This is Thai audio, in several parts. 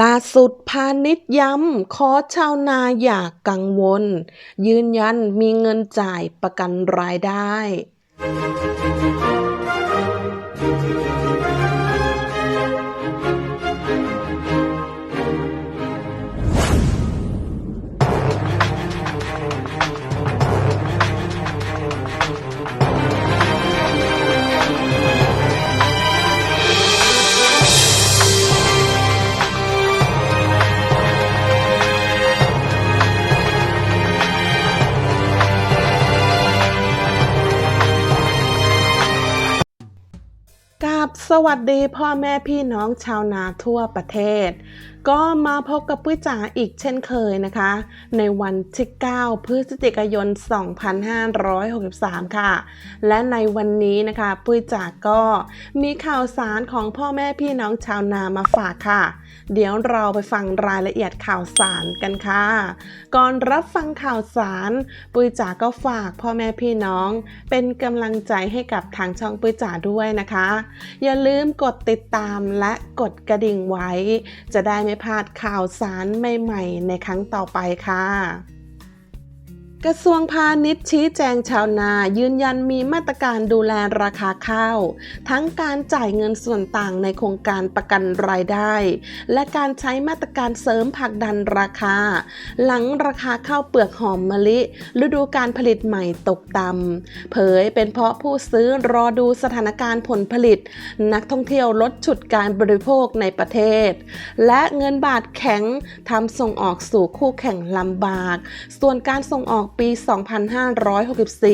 ล่าสุดพาณิชย์ย้ำขอชาวนาอย่ากังวล ยืนยันมีเงินจ่ายประกันรายได้ วัสดีพ่อแม่พี่น้องชาวนาทั่วประเทศ ก็มาพบกับปุ้ยจ๋าอีกเช่นเคยนะคะ ในวันที่ 9 พฤศจิกายน 2563 ค่ะ และในวันนี้นะคะ ปุ้ยจ๋าก็มีข่าวสารของพ่อแม่พี่น้องชาวนามาฝากค่ะ เดี๋ยวเราไปฟังรายละเอียดข่าวสารกันค่ะ ก่อนรับฟังข่าวสาร ปุ้ยจ๋าก็ฝากพ่อแม่พี่น้อง เป็นกำลังใจให้กับทางช่องปุ้ยจ๋าด้วยนะคะ อย่าลืมกดติดตามและกดกระดิ่งไว้จะได้ไม่พลาดข่าวสารใหม่ๆ ในครั้งต่อไปค่ะ กระทรวงพาณิชย์ชี้แจงชาวนายืนยันมีมาตรการดูแลราคาข้าว ทั้งการจ่ายเงินส่วนต่างในโครงการประกันรายได้ และการใช้มาตรการเสริมผลักดันราคา หลังราคาข้าวเปลือกหอมมะลิ ฤดูการผลิตใหม่ตกต่ำเผยเป็นเพราะผู้ซื้อรอดูสถานการณ์ผลผลิต นักท่องเที่ยวลดฉุดการบริโภคในประเทศ และเงินบาทแข็งทำส่งออกสู่คู่แข่งลำบาก ส่วนการส่งออกปี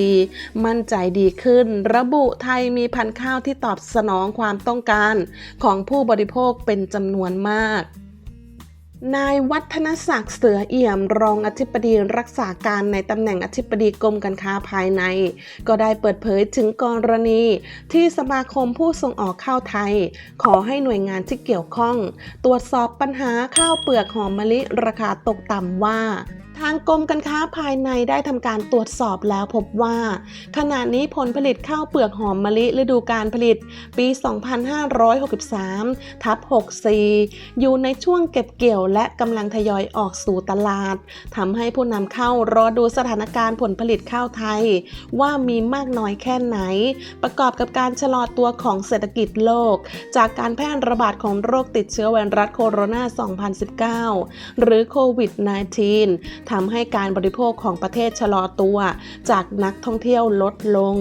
2564 มั่นใจดีขึ้น ระบุไทยมีพันธุ์ข้าวที่ตอบสนองความต้องการของผู้บริโภคเป็นจำนวนมากนายวัฒนศักดิ์เสือเอี่ยม รองอธิบดีรักษาการในตำแหน่งอธิบดีกรมการค้าภายใน ก็ได้เปิดเผยถึงกรณี ที่สมาคมผู้ส่งออกข้าวไทย ขอให้หน่วยงานที่เกี่ยวข้อง ตรวจสอบปัญหาข้าวเปลือกหอมมะลิราคาตกต่ำว่า ทางกรมการค้าภายในได้ทำการตรวจสอบแล้วพบว่า ขณะนี้ผลผลิตข้าวเปลือกหอมมะลิฤดูการผลิตปี 2563 ทับ 64 อยู่ในช่วงเก็บเกี่ยวและกำลังทยอยออกสู่ตลาดทำให้ผู้นำเข้ารอดูสถานการณ์ผลผลิตข้าวไทย ว่ามีมากน้อยแค่ไหน ประกอบกับการชะลอตัวของเศรษฐกิจโลก จากการแพร่ระบาดของโรคติดเชื้อไวรัสโคโรนา 2019 หรือโควิด -19 ทำให้การบริโภคของประเทศชะลอตัว จากนักท่องเที่ยวลดลง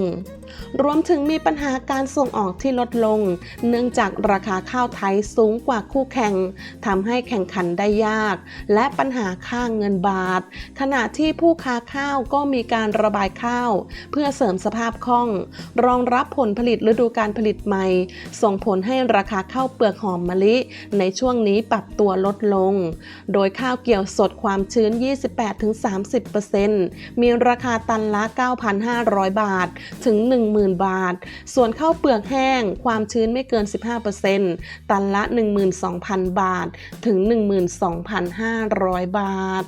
รวมถึงมีปัญหาการส่งออกที่ลดลง เนื่องจากราคาข้าวไทยสูงกว่าคู่แข่งทำให้แข่งขันได้ยาก และปัญหาค่างเงินบาท ขณะที่ผู้ค้าข้าวก็มีการระบายข้าว เพื่อเสริมสภาพคล่อง รองรับผลผลิตฤดูการผลิตใหม่ ส่งผลให้ราคาข้าวเปลือกหอมมะลิ ในช่วงนี้ปรับตัวลดลง โดยข้าวเกี่ยวสดความชื้น 28-30%มีราคาตันละ 9,500 บาทถึง1 10,000 บาท ส่วนข้าวเปลือกแห้ง ความชื้นไม่เกิน 15%ตันละ 12,000 บาท ถึง 12,500 บาท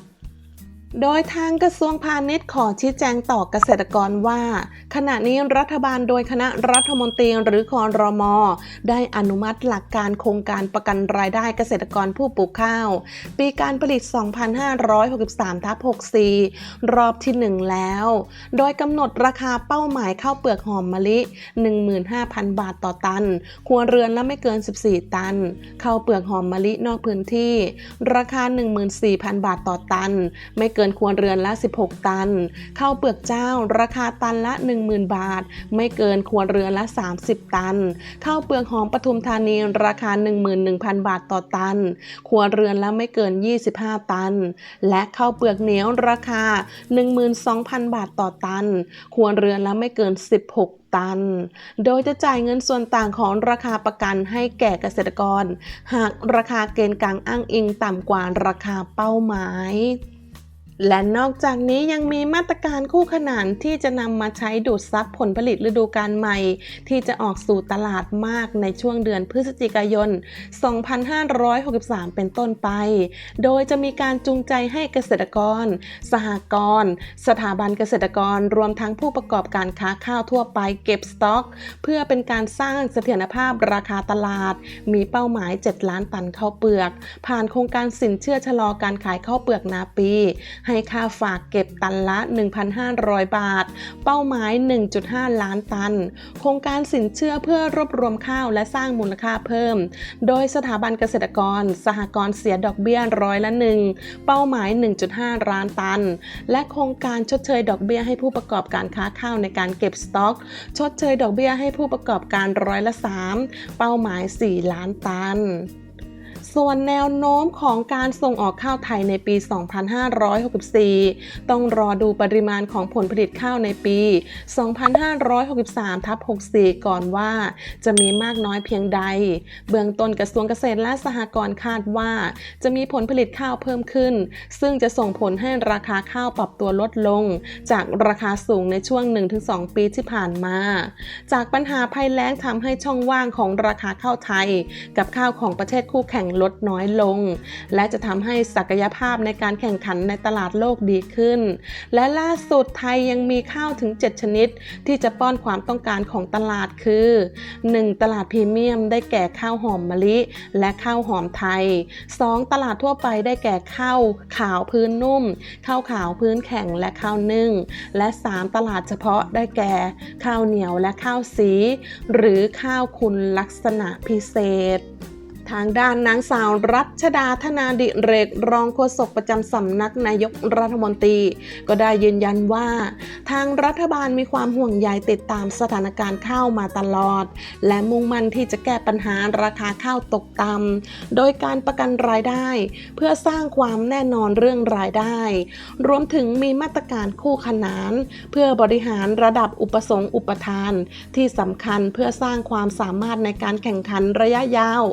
โดยทางกระทรวงพาณิชย์ขอชี้แจงต่อเกษตรกรว่า ขณะนี้รัฐบาลโดยคณะรัฐมนตรีหรือคอรมอได้อนุมัติหลักการโครงการประกันรายได้เกษตรกรผู้ปลูกข้าว ปีการผลิต 2563ทับ64 รอบที่ 1 แล้ว โดยกำหนดราคาเป้าหมายข้าวเปลือกหอมมะลิ 15,000 บาทต่อตัน ครัวเรือนละไม่เกิน 14 ตันข้าวเปลือกหอมมะลินอกพื้นที่ ราคา 14,000 บาทต่อตันไม่เกินครัวเรือนละ 16 ตัน ข้าวเปลือกเจ้า ราคาตันละ 10,000 บาท ไม่เกินครัวเรือนละ 30 ตัน ข้าวเปลือกหอมปทุมธานีราคา 11,000 บาทต่อตัน ครัวเรือนละไม่เกิน 25 ตัน และข้าวเปลือกเหนียวราคา 12,000 บาทต่อตัน ครัวเรือนละไม่เกิน 16ตัน โดยจะจ่ายเงินส่วนต่างของราคาประกันให้แก่เกษตรกร หากราคาเกณฑ์กลางอ้างอิงต่ำกว่าราคาเป้าหมาย และนอกจากนี้ยังมีมาตรการคู่ขนานที่จะนำมาใช้ดูดซับผลผลิตฤดูกาลใหม่ ที่จะออกสู่ตลาดมากในช่วงเดือนพฤศจิกายน 2563 เป็นต้นไป โดยจะมีการจูงใจให้เกษตรกร สหกรณ์สถาบันเกษตรกรรวมทั้งผู้ประกอบการค้าข้าวทั่วไปเก็บสต็อก เพื่อเป็นการสร้างเสถียรภาพราคาตลาด มีเป้าหมาย 7 ล้านตันข้าวเปลือก ผ่านโครงการสินเชื่อชะลอการขายข้าวเปลือกนาปีให้ค่าฝากเก็บตันละ 1,500 บาท เป้าหมาย 1.5 ล้านตัน โครงการสินเชื่อเพื่อรวบรวมข้าวและสร้างมูลค่าเพิ่ม โดยสถาบันเกษตรกร สหกรณ์เสียดอกเบี้ยร้อยละหนึ่งเป้าหมาย 1.5 ล้านตัน และโครงการชดเชยดอกเบี้ยให้ผู้ประกอบการค้าข้าวในการเก็บสต็อก ชดเชยดอกเบี้ยให้ผู้ประกอบการร้อยละ 3 เป้าหมาย 4 ล้านตัน ส่วนแนวโน้มของการส่งออกข้าวไทยในปี 2564 ต้องรอดูปริมาณของผลผลิตข้าวในปี 2563ทับ64 ก่อนว่าจะมีมากน้อยเพียงใด เบื้องต้นกระทรวงเกษตรและสหกรณ์คาดว่า จะมีผลผลิตข้าวเพิ่มขึ้น ซึ่งจะส่งผลให้ราคาข้าวปรับตัวลดลง จากราคาสูงในช่วง 1-2 ปีที่ผ่านมา จากปัญหาภัยแล้งทำให้ช่องว่างของราคาข้าวไทย กับข้าวของประเทศคู่แข่งลดน้อยลง และจะทำให้ศักยภาพในการแข่งขันในตลาดโลกดีขึ้น และล่าสุดไทยยังมีข้าวถึง 7 ชนิด ที่จะป้อนความต้องการของตลาดคือ 1. ตลาดพรีเมียม ได้แก่ข้าวหอมมะลิ และข้าวหอมไทย 2. ตลาดทั่วไปได้แก่ข้าวขาวพื้นนุ่มข้าวขาวพื้นแข็งและข้าวนึ่ง และ 3. ตลาดเฉพาะได้แก่ ข้าวเหนียวและข้าวสี หรือข้าวคุณลักษณะพิเศษ ทางด้านนางสาวรัชดาธนาดิเรก รองโฆษกประจำสำนักนายกรัฐมนตรี ก็ได้ยืนยันว่า ทางรัฐบาลมีความห่วงใยติดตามสถานการณ์ข้าวมาตลอด และมุ่งมั่นที่จะแก้ปัญหาราคาข้าวตกต่ำโดยการประกันรายได้ เพื่อสร้างความแน่นอนเรื่องรายได้ รวมถึงมีมาตรการคู่ขนาน เพื่อบริหารระดับอุปสงค์อุปทาน ที่สำคัญเพื่อสร้างความสามารถในการแข่งขันระยะยาว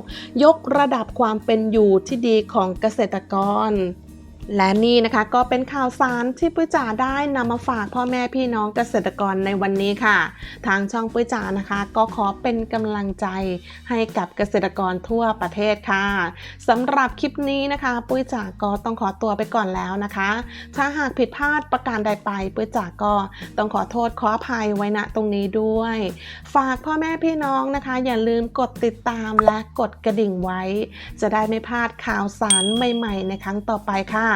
ยกระดับความเป็นอยู่ที่ดีของเกษตรกร และนี่นะคะก็เป็นข่าวสารที่ปุ้ยจ๋าได้นำมาฝากพ่อแม่พี่น้องเกษตรกรในวันนี้ค่ะ ทางช่องปุ้ยจ๋านะคะ ก็ขอเป็นกำลังใจให้กับเกษตรกรทั่วประเทศค่ะสำหรับคลิปนี้นะคะ ปุ้ยจ๋าก็ต้องขอตัวไปก่อนแล้วนะคะ ถ้าหากผิดพลาดประการใดไป ปุ้ยจ๋าก็ต้องขอโทษขออภัยไว้ณตรงนี้ด้วย ฝากพ่อแม่พี่น้องนะคะ อย่าลืมกดติดตามและกดกระดิ่งไว้ จะได้ไม่พลาดข่าวสารใหม่ ๆ ในครั้งต่อไปค่ะ